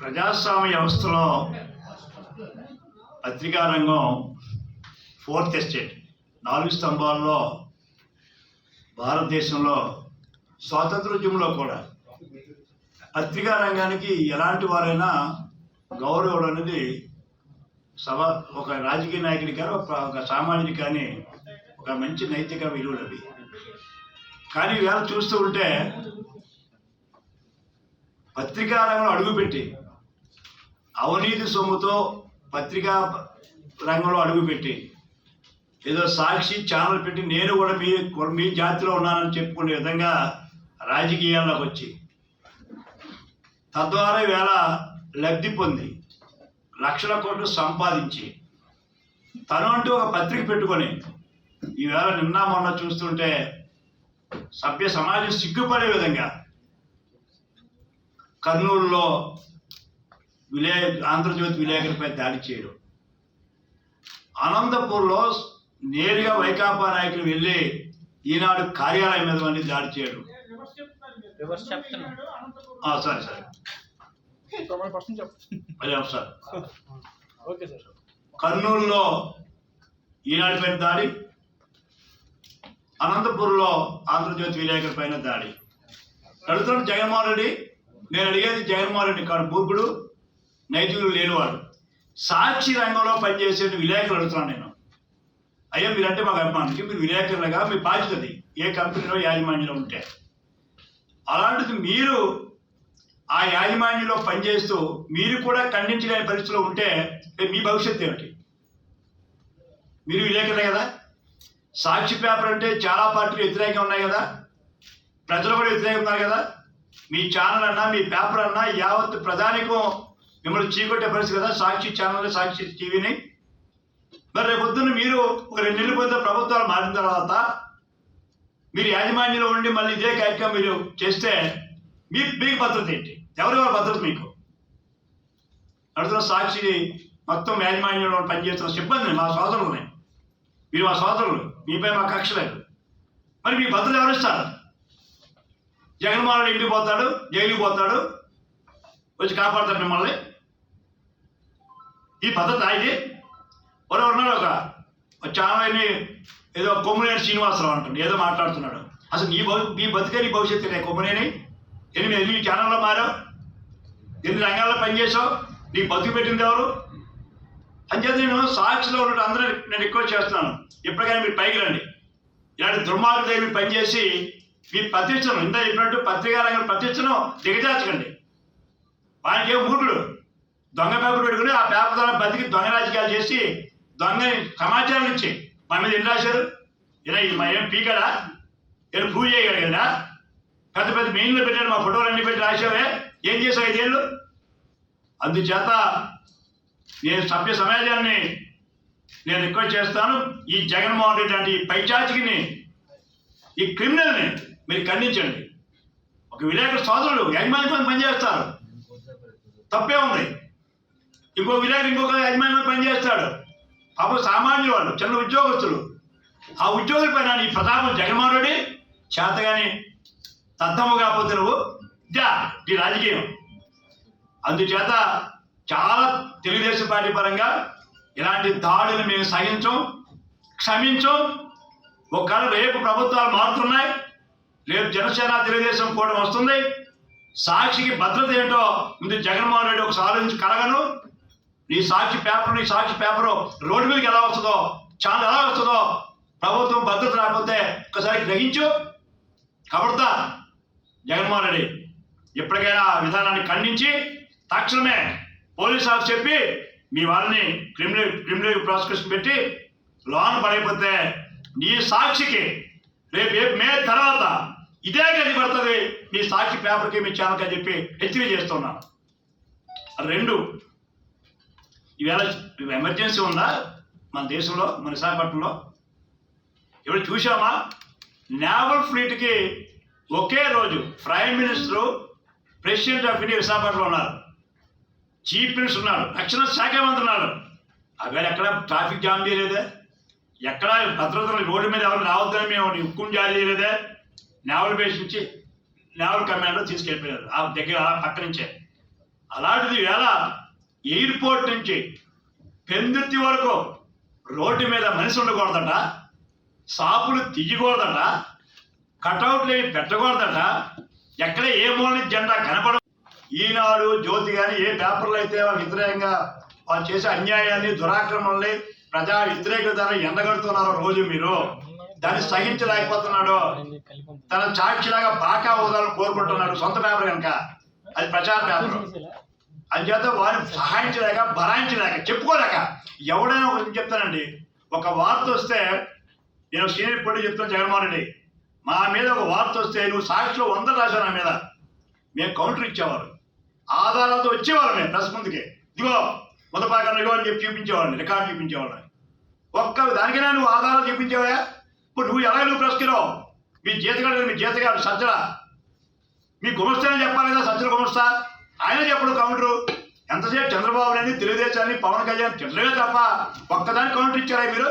ప్రజాస్వామ్య వ్యవస్థలో పత్రికా రంగం ఫోర్త్ ఎస్టేట్. నాలుగు స్తంభాల్లో భారతదేశంలో స్వాతంత్రోద్యమంలో కూడా. పత్రికా రంగానికి ఎలాంటి వారైనా గౌరవం అనేది సభ ఒక రాజకీయ నాయకుడి కానీ ఒక ఒక సామాన్యుడి కానీ ఒక మంచి నైతిక విలువలు అవి. కానీ వేళ చూస్తూ ఉంటే పత్రికా రంగంలో అడుగుపెట్టి అవినీతి సొమ్ముతో పత్రికా రంగంలో అడుగుపెట్టి ఏదో సాక్షి ఛానల్ పెట్టి నేను కూడా మీ మీ జాతిలో ఉన్నానని చెప్పుకునే విధంగా రాజకీయాల్లోకి వచ్చి తద్వారా వేళ లబ్ధి పొంది లక్షల కోట్లు సంపాదించి తను అంటూ ఒక పత్రిక పెట్టుకొని ఈవేళ నిన్న మొన్న చూస్తుంటే సభ్య సమాజం సిగ్గుపడే విధంగా కర్నూలులో విలే ఆంధ్రజ్యోతి విలేకరుపై దాడి చేయడం. అనంతపూర్లో నేరుగా వైకాపా నాయకులు వెళ్ళి ఈనాడు కార్యాలయం మీద మళ్ళీ దాడి చేయడం. రివర్స్ చెప్తున్నా. ఆ, సరే సరే. సార్ ఓకే సార్ కర్నూలులో ఈనాడు పైన దాడి. అనంతపూర్లో ఆంధ్రజ్యోతి విలేకరు పైన దాడి. అడుగుతున్నాడు జగన్మోహన్ రెడ్డి నేను అడిగేది జగన్మోహన్ రెడ్డి కాడు మూర్ఖుడు నైతికులు లేనివాడు. సాక్షి రంగంలో పనిచేసే విలేకరులు అడుగుతున్నాను నేను. అయ్యా మీరంటే మాకు అభిమానికి మీరు విలేకరులుగా మీ బాధ్యతది ఏ కంపెనీలో యాజమాన్యంలో ఉంటే. అలాంటిది మీరు ఆ యాజమాన్యంలో పనిచేస్తూ మీరు కూడా ఖండించలేని పరిస్థితిలో ఉంటే మీ భవిష్యత్తు ఏమిటి? మీరు విలేకరులే కదా? సాక్షి పేపర్ అంటే చాలా పార్టీలు వ్యతిరేకంగా ఉన్నాయి కదా? ప్రజలు కూడా వ్యతిరేకంగా ఉన్నారు కదా? మీ ఛానల్ అన్నా మీ పేపర్ అన్నా యావత్ ప్రధానికం మిమ్మల్ని చీకొట్టే పరిస్థితి కదా? సాక్షి ఛానల్ సాక్షి టీవీని? మరి రేపు పొద్దున్న మీరు ఒక రెండు నెలల పొందిన ప్రభుత్వాలు మారిన తర్వాత మీరు యాజమాన్యంలో ఉండి మళ్ళీ ఇదే కార్యక్రమం మీరు చేస్తే మీ మీకు భద్రత ఏంటి? ఎవరెవరు భద్రత మీకు? అడుగుతున్న సాక్షిని మొత్తం యాజమాన్యంలో పనిచేస్తున్న సిబ్బంది మా సోదరులని. మీరు మా సోదరులు మీపై మా కక్ష లేదు మరి మీ భద్రత ఎవరు ఇస్తారు? జగన్మోహన్ ఇంటికి పోతాడు జైలుకి పోతాడు వచ్చి కాపాడతాడు మిమ్మల్ని. ఈ పద్ధతి ఇది ఎవరో ఉన్నాడు ఒక ఒక చాలాని ఏదో కొమ్మనేని శ్రీనివాసరావు అంటుంది ఏదో మాట్లాడుతున్నాడు. అసలు నీ భవి నీ బతికే నీ భవిష్యత్తు నే కొమ్మనేని? ఎన్ని ఎన్ని ఛానల్లో మారావు? ఎన్ని రంగాల్లో పనిచేసావు నీ బతుకు పెట్టింది ఎవరు? అంచేత నేను సాక్షిలో ఉన్న అందరూ నేను రిక్వెస్ట్ చేస్తున్నాను. ఎప్పటికైనా మీరు పైకి రండి. ఇలాంటి దుర్మార్గులు మీరు పనిచేసి మీ ప్రతిష్టను ఇంత చెప్పినట్టు పత్రికా రంగం ప్రతిష్టను దిగజార్చకండి. వానికి ఏం మూర్ఖుడు? దొంగ పేపర్ పెట్టుకుని ఆ పేపర్ ద్వారా బతికి దొంగ రాజకీయాలు చేసి దొంగ సమాచారం ఇచ్చి మా మీద ఎన్ని రాశారు? ఇలా ఇది మా ఏం పీకడా? నేను పూజ చేయగలి కదా పెద్ద పెద్ద మెయిన్లో పెట్టాడు మా ఫోటోలు అన్ని పెట్టి రాశావే. ఏం చేసావు ఐదేళ్ళు? అందుచేత నేను సభ్య సమాజాన్ని నేను రిక్వెస్ట్ చేస్తాను. ఈ జగన్మోహన్ రెడ్డి లాంటి ఈ పైచాచికిని ఈ క్రిమినల్ని మీరు ఖండించండి. ఒక విలేకరు సోదరుడు యజమానితో పనిచేస్తారు తప్పే ఉంది. ఇంకో విలేకరు ఇంకొక యజమాని పనిచేస్తాడు పాప సామాన్యులు వాళ్ళు చిన్న ఉద్యోగస్తులు. ఆ ఉద్యోగుల పైన నీ ప్రతాపం జగన్మోహన్ రెడ్డి చేతగాని తద్దము కాకపోతే నువ్వు ఇదా ఈ రాజకీయం. అందుచేత చాలా తెలుగుదేశం పార్టీ పరంగా ఇలాంటి దాడులు మేము సహించం క్షమించం. ఒకవేళ రేపు ప్రభుత్వాలు మారుతున్నాయి రేపు జనసేన తెలుగుదేశం కూడా వస్తుంది సాక్షికి భద్రత ఏంటో ముందు జగన్మోహన్ రెడ్డి ఒకసారి ఆలోచించి కలగను. నీ సాక్షి పేపర్ నీ సాక్షి పేపర్ రోడ్డు మీదకి ఎలా వస్తుందో చాలా ఎలా వస్తుందో ప్రభుత్వం భద్రత రాకపోతే ఒకసారి గ్రహించు. కబడతా జగన్మోహన్ రెడ్డి. ఎప్పటికైనా విధానాన్ని ఖండించి తక్షణమే పోలీస్ ఆఫీస్ చెప్పి మీ వాళ్ళని క్రిమినల్ క్రిమినల్ ప్రాసిక్యూషన్ పెట్టి లోన్ పడైపోతే నీ సాక్షికి రేపు మే తర్వాత ఇదే గది పడుతుంది. మీ సాక్షి పేపర్కి మీ ఛానల్కి అని చెప్పి హెచ్చరిక చేస్తున్నాను. రెండు ఈవేళ ఎమర్జెన్సీ ఉందా? మన దేశంలో మన విశాఖపట్నంలో? ఇప్పుడు చూసామా నేవల్ ఫ్లీట్కి ఒకే రోజు prime minister president of India విశాఖపట్నంలో ఉన్నారు. చీఫ్ మినిస్టర్ ఉన్నారు. రక్షణ శాఖ మంత్రి ఉన్నారు. అవేళ ఎక్కడ ట్రాఫిక్ జామ్ చేయలేదే? ఎక్కడ భద్రత రోడ్డు మీద ఎవరు రావద్దని మేము హుక్కుం జారీ చేయలేదే? నేవల్ బేస్ నుంచి నేవల్ కమాండ్లో తీసుకెళ్ళిపోయారు. ఆ దగ్గర ఆ పక్క నుంచే. అలాంటిది వేళ ఎయిర్పోర్ట్ నుంచి పెందుర్తి వరకు రోడ్డు మీద మనిషి ఉండకూడదట షాపులు తీయకూడదట కటౌట్లు ఏమి పెట్టకూడదట ఎక్కడ ఏ మూలని జెండా కనపడ ఈనాడు జ్యోతి కానీ ఏ పేపర్లు అయితే వ్యతిరేకంగా వాళ్ళు చేసే అన్యాయాన్ని దురాక్రమణల్ని ప్రజా వ్యతిరేకతను ఎండగడుతున్నారో రోజు మీరు దాన్ని సహించలేకపోతున్నాడు తన సాక్షిలాగా బాకా హోదాలను కోరుకుంటున్నాడు సొంత పేపర్ కనుక అది ప్రచార పేపర్. అంచేత వారిని సహాయించలేక భరాయించలేక చెప్పుకోలేక ఎవడైనా ఒకటి చెప్తానండి. ఒక వార్త వస్తే నేను సీనియర్ ఇప్పుడు చెప్తాను జగన్మోహన్ రెడ్డి. మా మీద ఒక వార్త వస్తే నువ్వు సాక్షిలో వంద రాశావు నా మీద. మేము కౌంటర్ ఇచ్చేవారు ఆధారాలతో వచ్చేవారు మేము ప్రెస్ ముందుకి. ఇదిగో మొదపాకం ఇదిగో అని చెప్పి చూపించేవాడిని రికార్డు చూపించేవాడిని ఒక్క దానికైనా నువ్వు ఆధారాలు చూపించేవా? ఇప్పుడు నువ్వు ఎలాగ నువ్వు ప్రశ్నిరావు మీ జీతగాడు మీ జీతగాడు సజ్జల. మీ గుమస్తా చెప్పాలి కదా సజ్జల గుమస్తా? ఆయన చెప్పడు కౌంటరు. ఎంతసేపు చంద్రబాబు నాయుడు తెలుగుదేశాన్ని పవన్ కళ్యాణ్ తిట్టలే తప్ప ఒక్కదాని కౌంటర్ ఇచ్చారా మీరు?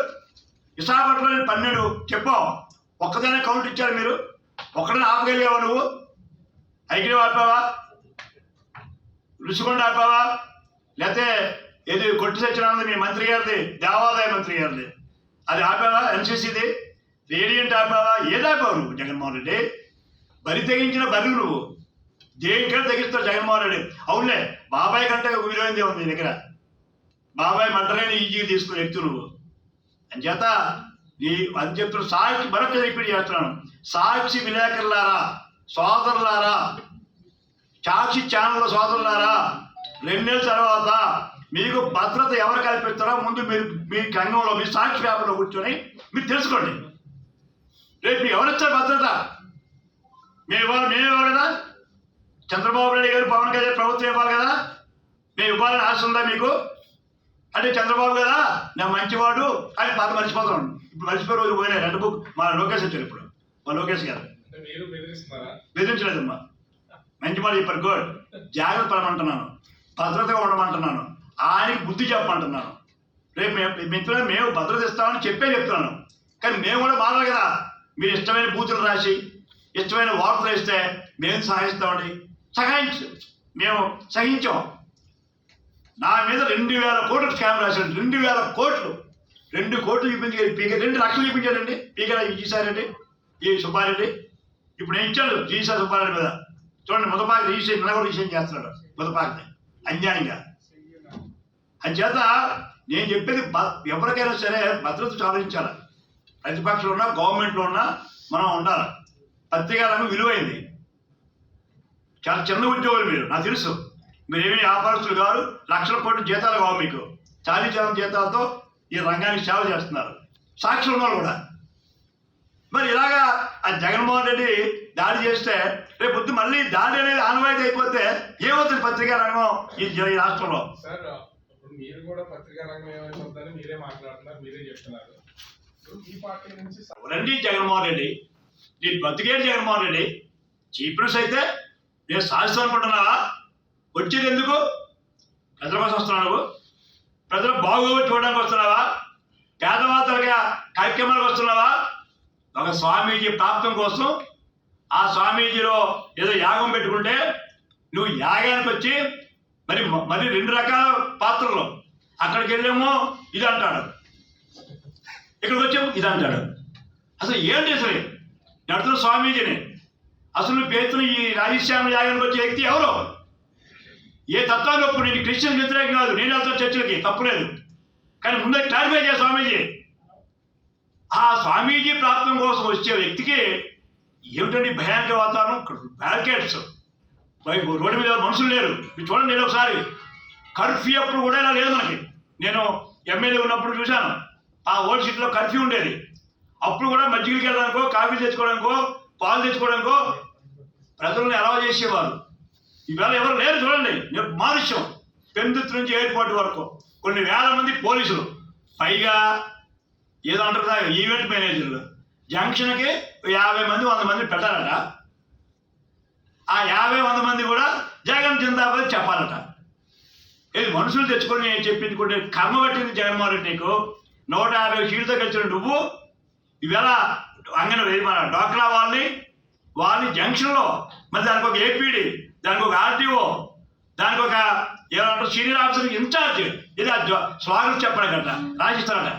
విశాఖపట్నంలో పన్నెండు. చెప్పావు ఒక్కదానే కౌంటర్ ఇచ్చారు మీరు? ఒక్కడని ఆపగలిగావా నువ్వు? ఐక్యం ఆపావా? రుచికొండ ఆపావా? లేకపోతే ఏది కొట్టి సత్యనారాయణ మీ మంత్రి గారిది దేవాదాయ మంత్రి గారిది? అది ఆపావా ఎన్సీసీది? రేడియంట్ ఆపావా? ఏది ఆపావు నువ్వు జగన్మోహన్ రెడ్డి? బరి తెగించిన బరువు నువ్వు. దేనికైనా తెగిస్తావు జగన్మోహన్ రెడ్డి. అవునులే బాబాయ్ కంటే ఒక విలువైందే ఉంది దగ్గర. బాబాయ్ మంటలైన ఈజీగా తీసుకుని వ్యక్తి నువ్వు. అంచేత నీ అని చెప్తున్న సాక్షి మరొక రిపీట్ చేస్తున్నాను. సాక్షి విలేకరులారా సోదరులారా సాక్షి ఛానల్ సోదరులారా రెండేళ్ళ తర్వాత మీకు భద్రత ఎవరు కల్పిస్తారో ముందు మీరు మీ కంగంలో మీ సాక్షి పేపర్లో కూర్చొని మీరు తెలుసుకోండి. రేపు మీకు ఎవరిచ్చారు భద్రత? మేము ఇవ్వాలి మేము ఇవ్వాలి చంద్రబాబు నాయుడు గారు పవన్ కళ్యాణ్ ప్రభుత్వం ఇవ్వాలి కదా? మేము ఇవ్వాలని ఆశ ఉందా మీకు? అంటే చంద్రబాబు కదా నా మంచివాడు. అని పాత మర్చిపోతాం ఇప్పుడు మర్చిపోయే రోజు పోయినా రెండు బుక్ మా లోకేష్ వచ్చారు ఇప్పుడు. మా లోకేష్ గారు. బెదిరించలేదమ్మా. మంచి మాట చెప్పారు గుడ్ జాగ్రత్త పడమంటున్నాను. భద్రతగా ఉండమంటున్నాను. ఆయనకి బుద్ధి చెప్పమంటున్నాను. రేపు మేము మిత్రులు మేము భద్రత ఇస్తామని చెప్పే చెప్తున్నాను. కానీ మేము కూడా మారాలి కదా. మీరు ఇష్టమైన బూతులు రాసి ఇష్టమైన వార్తలు ఇస్తే మేము సహాయిస్తామండి. సహాయించు మేము సహించాం. నా మీద రెండు వేల కోట్లు స్కామ్ రాశాడు. రెండు వేల కోట్లు. రెండు కోట్లు చూపించారు పీక రెండు లక్షలు చూపించాడండి. పీక ఈసారండి. ఈ సుబ్బారెడ్డి. ఇప్పుడు ఏం ఇచ్చాడు జీసా సుబ్బారెడ్డి మీద. చూడండి ముదపాకి రిజిస్ట్రేషన్ నిన్న కూడా రిజిస్ట్రేషన్ చేస్తున్నాడు ముదపాకి అన్యాయంగా. అంచేత నేను చెప్పేది ఎవరికైనా సరే భద్రత సాధించాలి. ప్రతిపక్షంలో ఉన్నా గవర్నమెంట్లో ఉన్నా మనం ఉండాలి. పత్రికా విలువైంది. చాలా చిన్న ఉద్యోగులు మీరు నాకు తెలుసు. మీరు ఏమీ వ్యాపారస్తులు కాదు లక్షల కోట్ల జీతాలు కావు మీకు. చాలీ చాలని జీతాలతో ఈ రంగానికి సేవ చేస్తున్నారు. సాక్షులు ఉన్నారు కూడా. మరి ఇలాగా ఆ జగన్మోహన్ రెడ్డి దాడి చేస్తే రేపు పొద్దు మళ్ళీ దాడి అనేది ఆనవాయితీ అయిపోతే ఏమవుతుంది పత్రికా రంగం ఈ ఈ రాష్ట్రంలో? సార్ ఇప్పుడు మీరు కూడా పత్రికా రంగం ఏమైపోతుందని మీరే మాట్లాడుతున్నారు మీరే చెప్తున్నారు. ఇప్పుడు మీ పార్టీ నుంచి స- రండి జగన్మోహన్ రెడ్డి? నీ బతికేడు జగన్మోహన్ రెడ్డి. చీఫ్ మినిస్టర్ అయితే నేను సాధిస్తాను వచ్చేది ఎందుకు ప్రజల కోసం వస్తున్నావు నువ్వు? ప్రజలు బాగోగు చూడడానికి వస్తున్నావా? పేదవాతలుగా కార్యక్రమాలకు వస్తున్నావా? ఒక స్వామీజీ ప్రాప్తం కోసం ఆ స్వామీజీలో ఏదో యాగం పెట్టుకుంటే నువ్వు యాగానికి వచ్చి మరి మరి రెండు రకాల పాత్రలు. అక్కడికి వెళ్ళేమో ఇది అంటాడు. ఇక్కడికి వచ్చాము ఇది అంటాడు. అసలు ఏంటి అసలు? నడుతున్న స్వామీజీని అసలు పేతులు ఈ రాజశ్యామ యాగానికి వచ్చే వ్యక్తి ఎవరు? ఏ తత్వాన్ని ఒప్పుడు నేను క్రిస్టియన్ వ్యతిరేకం కాదు నేను వెళ్తాను చర్చలకి తప్పులేదు కానీ ముందే క్లారిఫై చేయ స్వామీజీ. ఆ స్వామీజీ ప్రాప్తం కోసం వచ్చే వ్యక్తికి ఏమిటండి భయానక వాతావరణం? బ్యారికేడ్స్ రోడ్డు మీద మనుషులు లేరు. మీరు చూడండి నేను ఒకసారి. కర్ఫ్యూ అప్పుడు కూడా ఇలా లేదు మనకి. నేను ఎమ్మెల్యే ఉన్నప్పుడు చూశాను. ఆ ఓల్డ్ సిటీలో కర్ఫ్యూ ఉండేది. అప్పుడు కూడా మజ్జిగకి వెళ్ళడానికో కాఫీ తెచ్చుకోవడానికో పాలు తెచ్చుకోవడానికో ప్రజలను ఎలా చేసేవారు. ఈవేళ ఎవరు లేరు చూడండి. నిర్మానుష్యం పెందుతు నుంచి ఎయిర్పోర్ట్ వరకు కొన్ని వేల మంది పోలీసులు. పైగా ఏదో అంటారు ఈవెంట్ మేనేజర్లు. జంక్షన్కి యాభై మంది వంద మంది పెట్టారట. ఆ యాభై వంద మంది కూడా జగన్ జిందాబాద్ చెప్పాలట. ఇది మనుషులు తెచ్చుకొని చెప్పింది కూడా కర్మ పట్టింది జగన్మోహన్ రెడ్డి నీకు. నూట యాభై సీట్లతో గెలిచిన నువ్వు. ఇవాళ అంగన మన డాక్రా వాళ్ళని వాళ్ళ జంక్షన్లో మరి దానికి ఒక ఏపీడి దానికి ఒక ఆర్టీఓ దానికి ఒక ఏమంటారు సీనియర్ ఆఫీసర్ ఇన్ఛార్జ్ ఇది ఆ జ- స్వాగతం చెప్పడాకట రాసిస్తారట.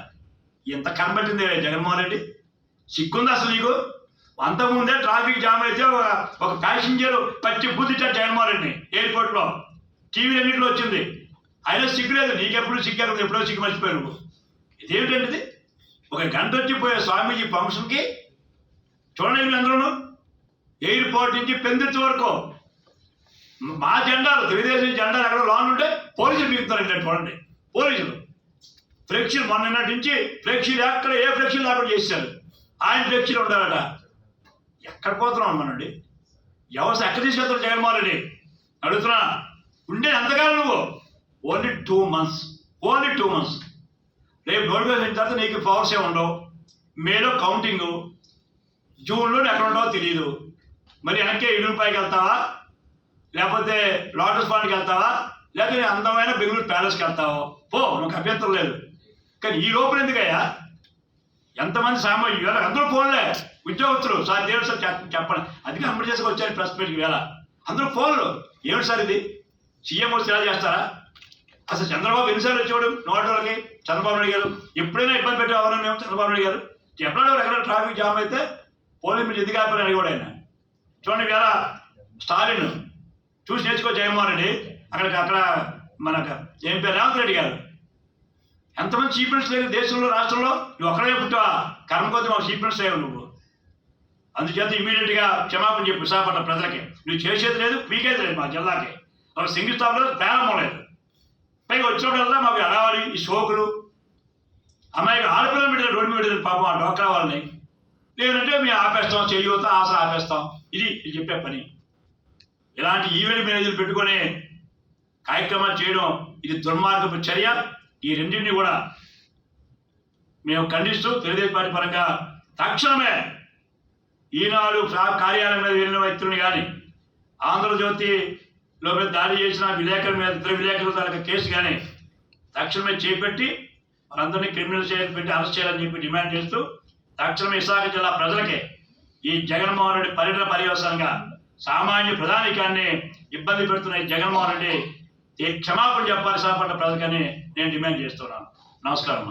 ఎంత కనబట్టింది జగన్మోహన్ రెడ్డి? సిగ్గుంది అసలు నీకు? అంతకుముందే ట్రాఫిక్ జామ్ అయితే ఒక ఒక ప్యాసింజర్ పచ్చి బుద్ధిచ్చాడు జగన్మోహన్ రెడ్డిని ఎయిర్పోర్ట్లో టీవీలన్నింటిలో వచ్చింది. అయినా సిగ్గు లేదు నీకెప్పుడు సిగ్గారు ఎప్పుడో సిగ్గు మర్చిపోయారు నువ్వు. ఇదేమిటండి ఇది? ఒక గంట వచ్చి పోయే స్వామీజీ ఫంక్షన్కి చూడండి మీ అందరూ ఎయిర్పోర్ట్ నుంచి పెందుర్తి వరకు. మా జెండాలు తెలుగుదేశం జెండాలు ఎక్కడ లాన్ ఉంటే పోలీసులు బిగుతారు ఇక్కడ చూడండి పోలీసులు. ఫ్లెక్సీలు మొన్న నుంచి ఫ్లెక్సీలు ఎక్కడ ఏ ఫ్లెక్సీలు లేకుండా చేశారు. ఆయన ఫ్లెక్సీలు ఉండాలట. ఎక్కడ పోతున్నాం మనండి? వ్యవస్థ ఎక్కడ తీసుకెళ్తారు జగన్మోహన్ రెడ్డి? అడుగుతున్నా. ఉండే ఎంతకాలం నువ్వు. Only two months only two months రేపు నోటిఫికేషన్ తర్వాత నీకు పవర్స్ ఏ ఉండవు? మేలో కౌంటింగ్ జూన్లో ఎక్కడ ఉండవో తెలియదు మరి వెనక్కి ఇడుపైకి వెళ్తావా? లేకపోతే లోటస్ పాండ్కి వెళ్తావా? లేకపోతే అందమైన బెంగళూరు ప్యాలెస్కి వెళ్తావో? పో నాకు అభ్యంతరం లేదు. కానీ ఈ లోపల ఎందుకయ్యా? ఎంతమంది సామాజిక వేళ అందరూ ఫోన్లే. ఉద్యోగస్తులు. సార్ దేవుడు సార్ చెప్పండి. అందుకే అమ్మడి చేసుకు వచ్చారు ప్రెస్ మీట్కి వేళ అందరూ ఫోన్లు. ఏమిటి సార్ ఇది? సీఎం వచ్చి ఇలా చేస్తారా? అసలు చంద్రబాబు ఎన్నిసార్లు వచ్చేవాడు నోటోళ్ళకి చంద్రబాబు నాయుడు గారు. ఎప్పుడైనా ఇబ్బంది పెట్టేవారు మేము చంద్రబాబు నాయుడు గారు. ఎప్పుడైనా ఎక్కడ ట్రాఫిక్ జామ్ అయితే పోలీసు మీరు ఎందుకు ఆపారని అడిగాడు ఆయన? చూడండి వేళ స్టాలిన్ చూసి నేర్చుకో జగన్మోహన్ రెడ్డి. అక్కడ అక్కడ మనకు ఏం రేవంత్ రెడ్డి గారు. ఎంతమంది చీఫ్ మినిస్టర్ లేదు దేశంలో రాష్ట్రంలో? నువ్వు ఒక్కడే పుట్టావా? కర్మ కొద్ది మాకు చీఫ్ మినిస్టర్ అయ్యావు నువ్వు. అందుచేత ఇమీడియట్గా క్షమాపణ చెప్పు విశాఖపట్నం ప్రజలకి. నువ్వు చేసేది లేదు పీకేది లేదు మా జిల్లాకి. ఒక సింగిల్ స్టాప్ ప్రారంభం లేదు. పైగా వచ్చినప్పుడల్లా మాకు అడవాలి ఈ సోకులు. అమ్మాయికి ఆడపిల్లలు కిలోమీటర్లు రోడ్డు మీద పాపం ఆ డోక్రా వాళ్ళని. లేదంటే మేము ఆపేస్తాం చేయవత ఆశ ఆపేస్తాం. ఇది చెప్పే పని. ఇలాంటి ఈవెంట్ మేనేజర్లు పెట్టుకొని కార్యక్రమాలు చేయడం ఇది దుర్మార్గపు చర్య. ఈ రెండింటిని కూడా మేము ఖండిస్తూ తెలుగుదేశం పార్టీ పరంగా తక్షణమే ఈనాడు కార్యాలయం మీద వెళ్ళిన వ్యక్తులను కానీ ఆంధ్రజ్యోతిలో మీద దాడి చేసిన విలేకరుల మీద ఇతర విలేకరుల తాలూకా కేసు కానీ తక్షణమే చేపట్టి వారందరినీ క్రిమినల్ చేయాలి పెట్టి అరెస్ట్ చేయాలని చెప్పి డిమాండ్ చేస్తూ తక్షణమే విశాఖ జిల్లా ప్రజలకే ఈ జగన్మోహన్ రెడ్డి పర్యటన పర్యవసరంగా సామాన్య ప్రధానికాన్ని ఇబ్బంది పెడుతున్న ఈ జగన్మోహన్ రెడ్డి క్షమాపణ చెప్పాలి విశాఖపట్నం ప్రజలకని నేను డిమాండ్ చేస్తున్నాను. నమస్కారం